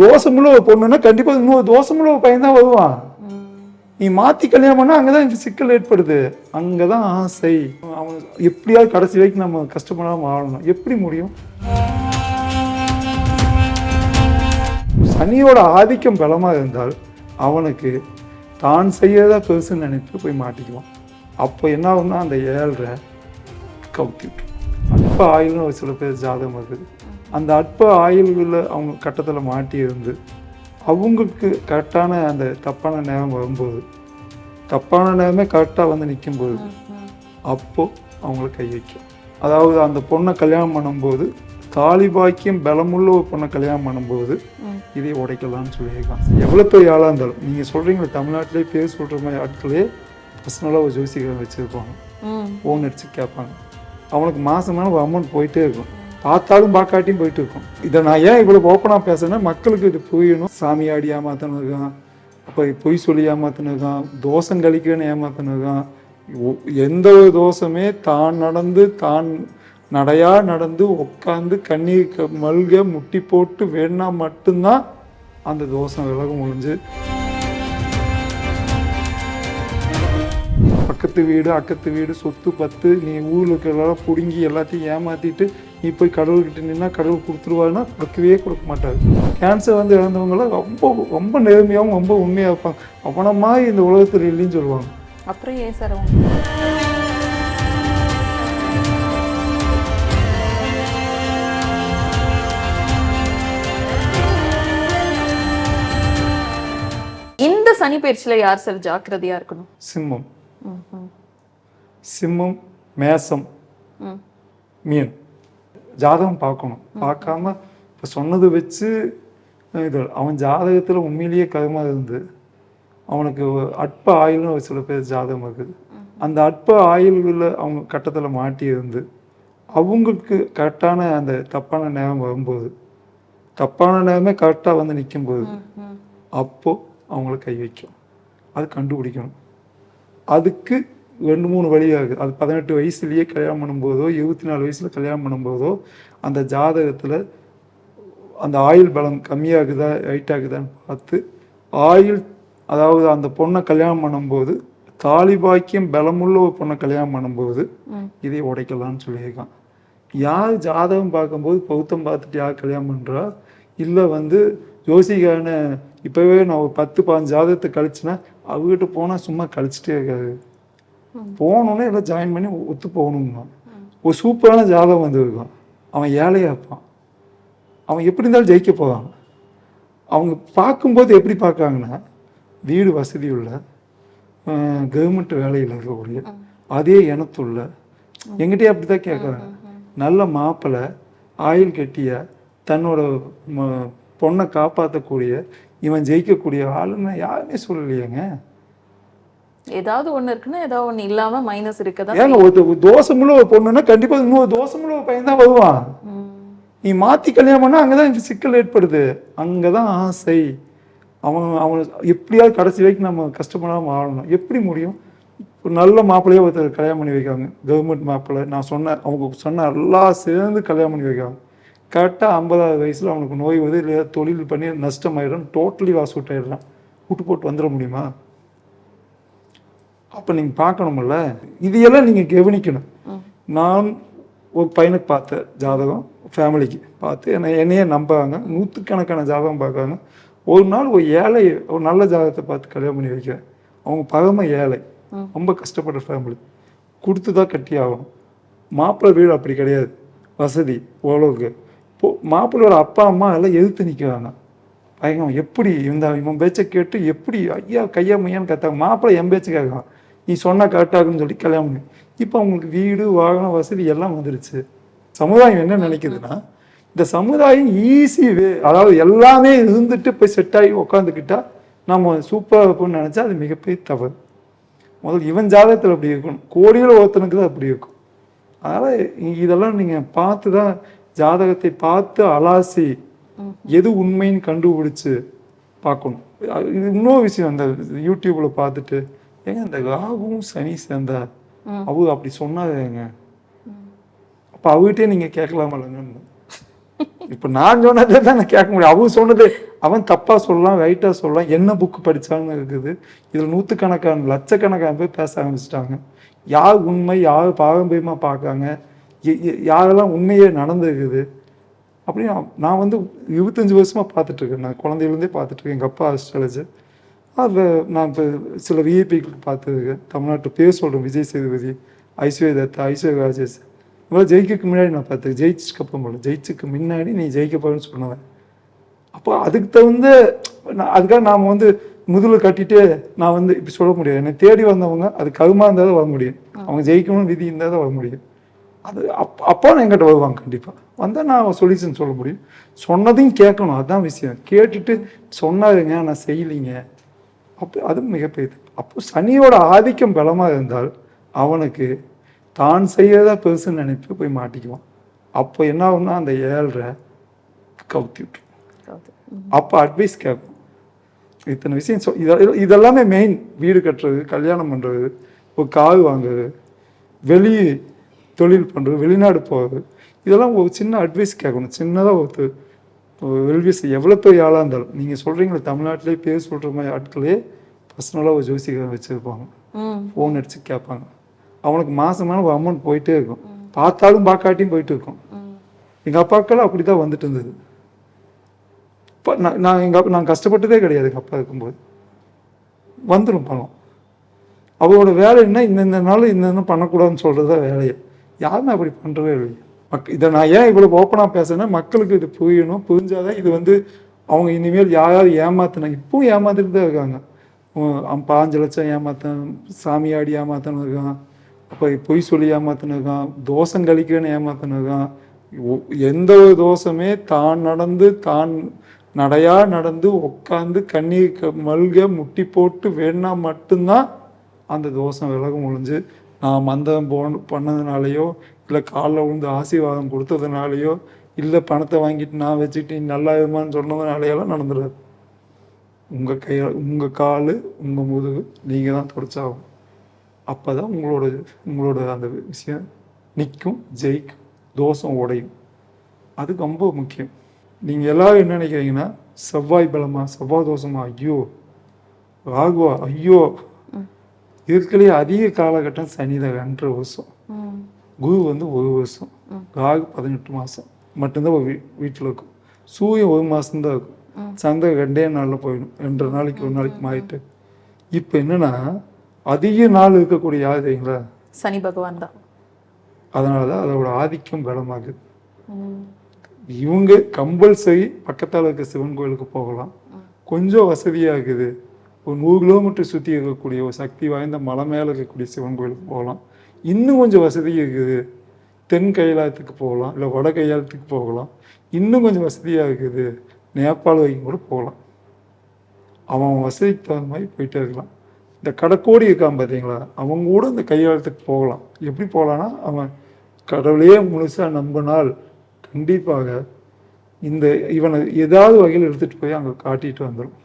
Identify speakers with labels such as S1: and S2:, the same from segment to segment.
S1: தோசமுள்ள ஒரு பொண்ணுன்னா கண்டிப்பாக இன்னொரு தோசமுள்ள ஒரு பையன் தான் வருவான். நீ மாற்றி கல்யாணம் பண்ணால் அங்கே தான் சிக்கல் ஏற்படுது. அங்கே தான் ஆசை. அவன் எப்படியாவது கடைசி வரைக்கும் நம்ம கஷ்டப்படாமல் வாழணும். எப்படி முடியும்? சனியோட ஆதிக்கம் பலமாக இருந்தால் அவனுக்கு தான் செய்யறதா பெருசுன்னு நினைத்து போய் மாட்டிக்குவான். அப்போ என்ன ஆகும்னா அந்த ஏழரை கவுத்தி விட்டுரும். அற்ப ஆயுள்னு ஒரு சில பேர் ஜாதகம் இருக்குது அந்த அற்ப ஆயுள்களில் அவங்க கட்டத்தில் மாட்டி இருந்து அவங்களுக்கு கரெக்டான அந்த தப்பான நேரம் வரும்போது தப்பான நேரமே கரெக்டாக வந்து நிக்கும்போது அப்போ அவங்கள கை வைக்கும். அதாவது அந்த பொண்ணை கல்யாணம் பண்ணும்போது தாலி பாக்கியம் பலமுள்ள ஒரு பொண்ணை கல்யாணம் பண்ணும்போது இதை உடைக்கலாம்னு சொல்லியிருக்கான் எவ்வளோ பெரிய ஆளாக இருந்தாலும் நீங்கள் சொல்கிறீங்களே தமிழ்நாட்டிலே பேர் சொல்கிற மாதிரி ஆட்களே பர்சனலாக ஒரு ஜோசிகரை வச்சுருப்பாங்க. ஃபோன் அடிச்சு கேட்பாங்க. அவனுக்கு மாசமான ஒரு அமௌண்ட் போயிட்டே இருக்கும். பார்த்தாலும் பார்க்காட்டியும் போயிட்டு இருக்கும் இதை நான் ஏன் இவ்வளோ ஓப்பனாக பேசுறேன்னா மக்களுக்கு இது புரியணும். சாமி ஆடி இருக்கான் அப்போ பொய் சொல்லி ஏமாத்தினதுதான். தோஷம் கழிக்கணும்னு ஏமாத்தணும் எந்த ஒரு தோசமே தான் நடந்து தான் நடையா நடந்து உட்காந்து கண்ணீர் மல்க முட்டி போட்டு வேணா மட்டும்தான் அந்த தோஷம் விலக ஒழிஞ்சு பக்கத்து வீடு அக்கத்து வீடு சொத்து பத்து நீ ஊரில் இருக்கிறதெல்லாம் பிடுங்கி எல்லாத்தையும் ஏமாத்திட்டு நீ போய் கடவுள்கிட்ட நின்னா கடவுள் கொடுத்துருவாருன்னா கொடுக்கவே கொடுக்க மாட்டாரு. கேன்சர் வந்து இறந்தவங்களாம் ரொம்ப ரொம்ப நேர்மையாகவும் ரொம்ப உண்மையாக இருப்பாங்க. அவனமா இந்த உலகத்தில் இல்லைன்னு சொல்லுவாங்க.
S2: அப்புறம் ஏன் சார் அவங்க? இந்த சனி பயிற்சியில யார் சார் ஜாக்கிரதையா இருக்கணும்?
S1: சிம்மம். சிம்மம் மேசம். மீன் ஜாதகம் பார்க்கணும் பார்க்காம இப்போ சொன்னதை வச்சு இது அவன் ஜாதகத்தில் உண்மையிலேயே கருமா இருந்து அவனுக்கு அற்ப ஆயுள்னு ஒரு சில பேர் ஜாதகம் இருக்குது அந்த அற்ப ஆயுள்களில் அவங்க கட்டத்தில் மாட்டி இருந்து அவங்களுக்கு கரெக்டான அந்த தப்பான நேரம் வரும்போது தப்பான நேரமே கரெக்டாக வந்து நிக்கும்போது
S2: ம்.
S1: அப்போ அவங்கள கை வைக்கும் அது கண்டுபிடிக்கணும் அதுக்கு ரெண்டு மூணு வழி ஆகுது அது பதினெட்டு வயசுலயே கல்யாணம் பண்ணும்போதோ இருபத்தி நாலு வயசுல கல்யாணம் பண்ணும்போதோ அந்த ஜாதகத்துல அந்த ஆயுள் பலம் கம்மியாகுதா ஹைட் ஆகுதான்னு பார்த்து ஆயுள் அதாவது அந்த பொண்ணை கல்யாணம் பண்ணும்போது தாலி பாக்கியம் பலமுள்ள ஒரு பொண்ணை கல்யாணம் பண்ணும்போது. இதை உடைக்கலாம்னு சொல்லியிருக்கான். யார் ஜாதகம் பார்க்கும்போது பௌத்தம் பார்த்துட்டு யார் கல்யாணம் பண்றா? இல்லை வந்து ஜோசிகான இப்போவே நான் ஒரு பத்து பாஞ்சு ஜாதகத்தை கழிச்சுன்னா அவகிட்ட போனால் சும்மா கழிச்சிட்டே இருக்காது போகணுன்னே எல்லாம் ஜாயின் பண்ணி ஒத்து போகணும்னா ஒரு சூப்பரான ஜாதகம் வந்திருக்கும். அவன் ஏழையா இருப்பான். அவன் எப்படி இருந்தாலும் ஜெயிக்க போவான் அவங்க பார்க்கும்போது எப்படி பார்க்குறாங்கன்னா வீடு வசதி உள்ள கவர்மெண்ட் வேலையில் இருக்கக்கூடிய அதே இனத்துள்ள. எங்கிட்டே அப்படி தான் கேட்குறாங்க. நல்ல மாப்பிள்ளை ஆயுள் கட்டிய தன்னோட ம- பொண்ணை காப்பாற்றக்கூடிய இவன் ஜெயிக்கக்கூடிய ஆளுன்னு யாருமே சொல்லலையேங்க.
S2: ஏதாவது ஒண்ணு இருக்குன்னா ஏதாவது ஒண்ணு இல்லாம மைனஸ் இருக்கதான்
S1: ஏங்க ஒரு தோசமுள்ள ஒரு பொண்ணுன்னா கண்டிப்பா இன்னொரு தோசமுள்ள ஒரு பையன் தான் வருவான். நீ மாத்தி கல்யாணம் பண்ணா அங்கதான் சிக்கல் ஏற்படுது. அங்கதான் ஆசை. அவன் அவன் எப்படியாவது கடைசி வரைக்கும் நம்ம கஷ்டப்படாம வாழணும். எப்படி முடியும்? ஒரு நல்ல மாப்பிள்ளையே ஒருத்தர் கல்யாணம் பண்ணி வைக்காங்க கவர்மெண்ட் மாப்பிள்ளை. நான் சொன்ன அவங்க சொன்ன எல்லாம் சேர்ந்து கல்யாணம் பண்ணி வைக்காங்க கரெக்டாக ஐம்பதாவது வயசில் அவனுக்கு நோய் வந்து இல்லை தொழில் பண்ணி நஷ்டமாயிடும் டோட்டலி வாஸ் அவுட் ஆயிடுறான் விட்டு போட்டு வந்துட முடியுமா? அப்போ நீங்கள் பார்க்கணுமில்ல இதையெல்லாம் நீங்கள் கவனிக்கணும். நான் ஒரு பையனுக்கு பார்த்த ஜாதகம் ஃபேமிலிக்கு பார்த்து என்னை என்னையே நம்புறாங்க நூற்றுக்கணக்கான ஜாதகம் பார்க்குறாங்க. ஒரு நாள் ஒரு ஏழை ஒரு நல்ல ஜாதகத்தை பார்த்து கல்யாணம் பண்ணி வைக்கிறேன். அவங்க பகமை ஏழை. ரொம்ப கஷ்டப்படுற ஃபேமிலி கொடுத்து தான் கட்டி ஆகணும் மாப்பிள்ளை வீடு அப்படி கிடையாது. வசதி ஓரளவுக்கு. மாப்பிள்ளையோட அப்பா அம்மா எல்லாம் எதிர்த்து நிற்கிறாங்க பயங்கரம் எப்படி இந்த இவன் பேச்சை கேட்டு எப்படி ஐயா கையா மையான்னு கத்தாங்க. மாப்பிள்ளை என் பேச்சு கேட்கலாம் நீ சொன்னால் கரெக்டாகுன்னு சொல்லி கல்யாணம் பண்ணி இப்போ அவங்களுக்கு வீடு வாகனம் வசதி எல்லாம் வந்துருச்சு. சமுதாயம் என்ன நினைக்குதுன்னா இந்த சமுதாயம் ஈஸி வே அதாவது எல்லாமே இருந்துட்டு போய் செட் ஆகி உக்காந்துக்கிட்டா நம்ம சூப்பராக இருப்போம்னு நினச்சா அது மிகப்பெரிய தவறு. முதல் இவன் ஜாதகத்தில் அப்படி இருக்கணும். கோடியில் ஒருத்தனுக்கு தான் அப்படி இருக்கும். அதனால் இதெல்லாம் நீங்கள் பார்த்து தான் ஜாதகத்தை பார்த்து அலாசி எது உண்மைன்னு கண்டுபிடிச்சு பார்க்கணும். இது இன்னொரு விஷயம் அந்த யூடியூப்ல பார்த்துட்டு ஏங்க இந்த ராகுவும் சனி சேர்ந்தா? அவங்க அப்படி சொன்னாங்க அப்ப அவகிட்டே நீங்க கேட்கலாமல்லங்க இப்போ நான் சொன்னதே தான் கேட்க முடியும். அவன் சொன்னது அவன் தப்பா சொல்லலாம் ரைட்டா சொல்லலாம். என்ன புக்கு படிச்சான்னு இருக்குது. இதுல நூற்றுக்கணக்கான லட்சக்கணக்கான பேர் பேச ஆரம்பிச்சிட்டாங்க. யார் உண்மை யார் பாரம்பரியமா பார்க்காங்க? யாரெல்லாம் உண்மையே நடந்துருக்குது அப்படி நான் வந்து இருபத்தஞ்சு வருஷமா பார்த்துட்டு இருக்கேன் நான் குழந்தையிலேருந்தே பார்த்துட்டு இருக்கேன் எங்கள் அப்பா அஸ்ட்ராலஜர் அதில் நான் இப்போ சில விஐபிகளுக்கு பார்த்துருக்கேன். தமிழ்நாட்டு பேர் சொல்கிறேன் விஜய் சேதுபதி ஐஸ்வர்யா தத்தா ஐஸ்வர்யா ராஜேஷ். இவ்வளோ ஜெயிக்கிறதுக்கு முன்னாடி நான் பார்த்தேன் ஜெயிச்சுக்கு அப்புறம் போல. ஜெயிச்சுக்கு முன்னாடி நீ ஜெயிக்க போறேன்னு சொன்னவன். அப்போ அதுக்கு தகுந்த நான் அதுக்காக நாம் வந்து முதுகுல கட்டிட்டு நான் வந்து இப்படி சொல்ல முடியாது. என்னை தேடி வந்தவங்க அது கருமா இருந்தால் தான் வர முடியும். அவங்க ஜெயிக்கணும்னு விதி இருந்தால் தான் வர முடியும். அது அப் அப்பா என்கிட்ட வருவாங்க கண்டிப்பாக வந்தால் நான் சொல்யூஷன் சொல்ல முடியும். சொன்னதையும் கேட்கணும் அதுதான் விஷயம். கேட்டுட்டு சொன்னாருங்க நான் செய்யலைங்க. அப்போ அது மிகப்பெரிய. அப்போ சனியோட ஆதிக்கம் பலமாக இருந்தால் அவனுக்கு தான் செய்யறதா பெருசுன்னு நினைப்பு போய் மாட்டிக்குவான். அப்போ என்ன ஆகும்னா அந்த ஏழ்ரை கவுத்தி விட்டுரும். அப்போ அட்வைஸ் கேட்கும். இத்தனை விஷயம் சொ இத- இதெல்லாமே மெயின் வீடு கட்டுறது கல்யாணம் பண்ணுறது ஒரு கார் வாங்குறது வெளி தொழில் பண்ணுறது வெளிநாடு போகிறது இதெல்லாம் ஒரு சின்ன அட்வைஸ் கேட்கணும். சின்னதாக ஒருத்தர் வெல்விஸ் எவ்வளோ பெரிய ஆளாக இருந்தாலும் நீங்கள் சொல்கிறீங்களே தமிழ்நாட்டிலே பேர் சொல்கிற மாதிரி ஆட்களே பர்சனலாக ஒரு ஜோசிகர் வச்சுருப்பாங்க. ஃபோன் அடித்து கேட்பாங்க. அவனுக்கு மாசமான ஒரு அமௌண்ட் போயிட்டே இருக்கும். பார்த்தாலும் பார்க்காட்டியும் போயிட்டு இருக்கும். எங்கள் அப்பாக்கெல்லாம் அப்படி தான் வந்துட்டு இருந்தது. இப்போ நான் நான் எங்கள் அப்பா நான் கஷ்டப்பட்டதே கிடையாது எங்கள் அப்பா இருக்கும்போது. வந்துடும் பணம். அவரோட வேலை என்ன இந்தந்த நாள் இந்தந்த பண்ணக்கூடாதுன்னு சொல்கிறது தான் வேலையை. யாருமே அப்படி பண்ணுறதே இல்லை மக் இதை நான் ஏன் இவ்வளோ ஓப்பனாக பேசுறேன்னா மக்களுக்கு இது புரியணும் புரிஞ்சாதான் இது வந்து அவங்க இனிமேல் யாராவது ஏமாத்தினா இப்பவும் ஏமாத்திட்டு தான் இருக்காங்க. பாஞ்சு லட்சம் ஏமாத்தன் சாமியாடி ஏமாத்தன்னு இருக்கான். அப்போ பொய் சொல்லி ஏமாத்தினு இருக்கான் தோசம் கழிக்கன்னு ஏமாத்தினு இருக்கான். ஒ- எந்த ஒரு தோசமே தான் நடந்து தான் நடையா நடந்து உட்காந்து கண்ணீர் க- மல்க முட்டி போட்டு வேணா மட்டும்தான் அந்த தோஷம் விலகும் ஒழிஞ்சு மந்தம் போன பண்ணதுனாலையோ இல்லை காலில் விழுந்து ஆசீர்வாதம் கொடுத்ததுனாலையோ இல்லை பணத்தை வாங்கிட்டு நான் வச்சுட்டு நீ நல்லா இருமான்னு சொன்னதுனாலையெல்லாம் நடந்துடாது உங்கள் கையை உங்கள் கால் உங்கள் முதுகு நீங்கள் தான் தொடச்சாகும் அப்போ தான் உங்களோட உங்களோட அந்த விஷயம் நிற்கும் ஜெயிக்கும் தோஷம் உடையும். அது ரொம்ப முக்கியம். நீங்கள் எல்லோரும் என்ன நினைக்கிறீங்கன்னா செவ்வாய் பலமா செவ்வாய் தோஷமா? ஐயோ ராகுவா? ஐயோ இருக்கிறதுலே அதிக காலகட்டம் சனிதான் ரெண்டரை வருஷம். குரு வந்து ஒரு வருஷம். ராகு பதினெட்டு மாதம் மட்டும்தான் ஒரு வீட்டில் இருக்கும். சூரியன் ஒரு மாதம்தான் இருக்கும். சந்திரன் ரெண்டே நாளில் போயிடும். ரெண்டரை நாளைக்கு ஒரு நாளைக்கு மாறிட்டு. இப்போ என்னன்னா அதிக நாள் இருக்கக்கூடிய யார் தெரியுங்களா?
S2: சனி பகவான் தான்.
S1: அதனால தான் அதோட ஆதிக்கம் பலமாகுது. இவங்க கம்பல்சரி பக்கத்தால் இருக்க சிவன் கோயிலுக்கு போகலாம். கொஞ்சம் வசதியாக இருக்குது ஒரு நூறு கிலோமீட்டர் சுற்றி இருக்கக்கூடிய ஒரு சக்தி வாய்ந்த மலை மேலே இருக்கக்கூடிய சிவன் கோயிலுக்கு போகலாம். இன்னும் கொஞ்சம் வசதி இருக்குது. தென் கைலாயத்துக்கு போகலாம். இல்லை வட கைலாயத்துக்கு போகலாம். இன்னும் கொஞ்சம் வசதியாக இருக்குது. நேபாள் வரைக்கும் கூட போகலாம். அவன் வசதிக்கு தகுந்த மாதிரி போயிட்டே இருக்கலாம். இந்த கடைக்கோடி இருக்கான் பார்த்தீங்களா அவங்க கூட இந்த கையாளத்துக்கு போகலாம். எப்படி போகலான்னா அவன் கடவுளையே முழுசாக நம்பினால் கண்டிப்பாக இந்த இவனை ஏதாவது வகையில் எடுத்துகிட்டு போய் அங்கே காட்டிட்டு வந்துடும்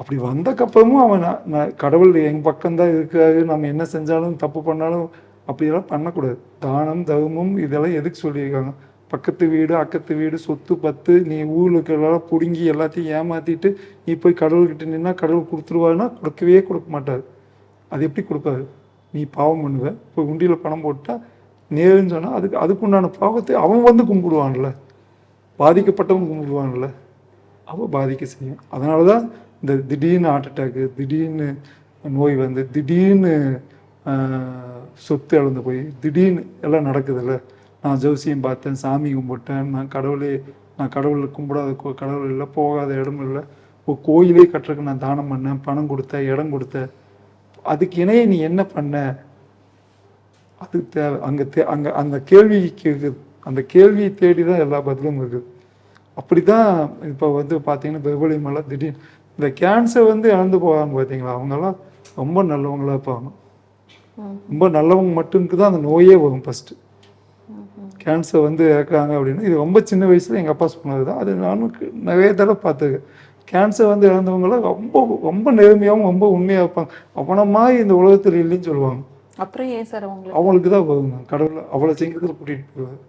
S1: அப்படி வந்தக்கப்புறமும் அவன் நான் கடவுள் என் பக்கம்தான் இருக்காரு நம்ம என்ன செஞ்சாலும் தப்பு பண்ணாலும் அப்படியெல்லாம் பண்ணக்கூடாது. தானம் தர்மம் இதெல்லாம் எதுக்கு சொல்லியிருக்காங்க? பக்கத்து வீடு அக்கத்து வீடு சொத்து பத்து நீ ஊருக்கு எல்லாம் பிடுங்கி எல்லாத்தையும் ஏமாத்திட்டு நீ போய் கடவுள்கிட்ட நின்னா கடவுள் கொடுத்துருவாருன்னா கொடுக்கவே கொடுக்க மாட்டார். அது எப்படி கொடுப்பாரு? நீ பாவம் பண்ணுவ போய் உண்டியில் பணம் போட்டால் நேருன்னு சொன்னால் அதுக்கு அதுக்குண்டான பாவத்தை அவன் வந்து கும்பிடுவான்ல. பாதிக்கப்பட்டவன் கும்பிடுவான்ல. அவன் பாதிக்க செய்யும். அதனால தான் இந்த திடீர்னு ஹார்ட் அட்டாக்கு திடீர்னு நோய் வந்து திடீர்னு சொத்து இழந்து போய் திடீர்னு எல்லாம் நடக்குதுல்ல. நான் ஜோசியம் பார்த்தேன் சாமி கும்பிட்டேன். நான் கடவுளே நான் கடவுள் கும்பிடாத கோ- கடவுள் இல்லை போகாத இடம் இல்லை. ஒரு கோயிலே கட்டுறதுக்கு நான் தானம் பண்ணேன் பணம் கொடுத்தேன் இடம் கொடுத்தேன். அதுக்கு இணைய நீ என்ன பண்ண? அது தேவை. அங்கே தே அங்கே அந்த கேள்விக்கு இருக்குது அந்த கேள்வியை தேடி தான் எல்லா பதிலும் இருக்குது அப்படி தான் இப்போ வந்து பார்த்தீங்கன்னா பிரபலி மலை திடீர்னு இந்த கேன்சர் வந்து இறந்து போவாங்க பார்த்தீங்களா அவங்கெல்லாம் ரொம்ப நல்லவங்களா இருப்பாங்க. ரொம்ப நல்லவங்க மட்டும்க்கு தான் அந்த நோயே வரும் ஃபஸ்ட்டு கேன்சர் வந்து இறக்குறாங்க அப்படின்னா இது ரொம்ப சின்ன வயசுல எங்கள் அப்பா சொன்னது தான் அது நானும் நிறைய தடவை பார்த்துருக்கேன். கேன்சர் வந்து இறந்தவங்களாம் ரொம்ப ரொம்ப நேர்மையாகவும் ரொம்ப உண்மையாக இருப்பாங்க. அவன மாதிரி இந்த உலகத்தில் இல்லைன்னு சொல்லுவாங்க.
S2: அப்புறம் ஏன் சார் உங்களுக்கு
S1: அவங்களுக்கு? தான் வருங்க கடவுள் அவளை செங்கத்தில் கூட்டிகிட்டு போவார்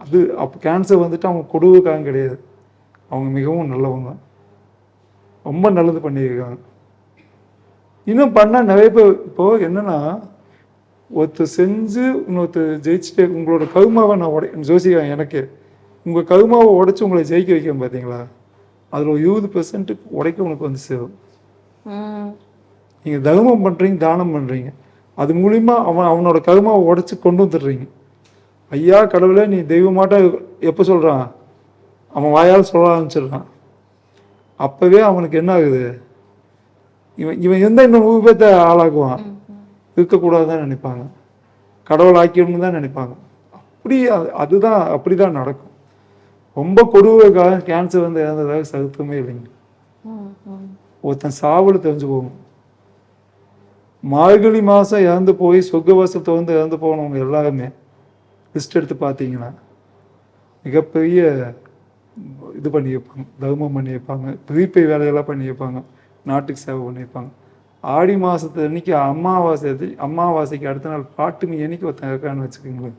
S1: அது அப்போ கேன்சர் வந்துட்டு அவங்க கொடுவுக்காக கிடையாது. அவங்க மிகவும் நல்லவங்க. ரொம்ப நல்லது பண்ணியிருக்காங்க. இன்னும் பண்ணால் நிறைய பேர் இப்போ என்னன்னா ஒருத்தர் செஞ்சு இன்னொருத்தர் ஜெயிச்சுட்டு உங்களோட கருமாவை நான் உடை ஜோசிக்கிறேன் எனக்கு. உங்கள் கருமாவை உடைச்சு உங்களை ஜெயிக்க வைக்கிறேன் பார்த்தீங்களா அதில் ஒரு இருபது பெர்சன்ட் உடைக்க உனக்கு வந்து சேரும். நீங்கள் தர்மம் பண்ணுறீங்க தானம் பண்ணுறீங்க அது மூலிமா அவன் அவனோட கருமாவை உடைச்சு கொண்டு வந்துடுறீங்க. ஐயா கடவுளே நீ தெய்வமாட்ட எப்போ சொல்கிறான் அவன் வாயால் சொல்ல ஆரம்பிச்சிடுறான். அப்போவே அவனுக்கு என்ன ஆகுது? இவன் இவன் எந்த இன்னும் நூறு பேர்த்த ஆளாக்குவான். இருக்கக்கூடாதுன்னு நினைப்பாங்க. கடவுள் ஆக்கிடணும்னு தான் நினைப்பாங்க. அப்படி அது- அதுதான் அப்படி தான் நடக்கும். ரொம்ப கொடூரக்காக கேன்சர் வந்து இறந்ததாக சருத்தமே இல்லைங்க. ஒருத்தன் சாவல் தெரிஞ்சு போகும். மார்கழி மாதம் இறந்து போய் சொர்க்கவாசத்தை வந்து இறந்து போனவங்க எல்லாருமே லிஸ்ட் எடுத்து பார்த்தீங்கன்னா மிகப்பெரிய இது பண்ணி வைப்பாங்க தர்மம் பண்ணி வைப்பாங்க பிரிப்பை வேலையெல்லாம் பண்ணி வைப்பாங்க நாட்டுக்கு சேவை பண்ணி வைப்பாங்க ஆடி மாதத்து அன்னைக்கு அமாவாசை அமாவாசைக்கு அடுத்த நாள் பாட்டுமி என்னைக்கு ஒருத்தன் இருக்கான்னு வச்சுக்கோங்களேன்.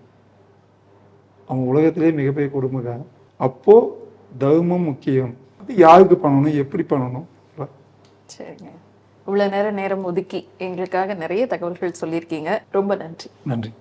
S1: அவன் உலகத்திலே மிகப்பெரிய குடும்பக்காரன். அப்போது தர்மம் முக்கியம். அது யாருக்கு பண்ணணும் எப்படி பண்ணணும்?
S2: சரிங்க. இவ்வளோ நேரம் நேரம் ஒதுக்கி எங்களுக்காக நிறைய தகவல்கள் சொல்லியிருக்கீங்க. ரொம்ப நன்றி.
S1: நன்றி.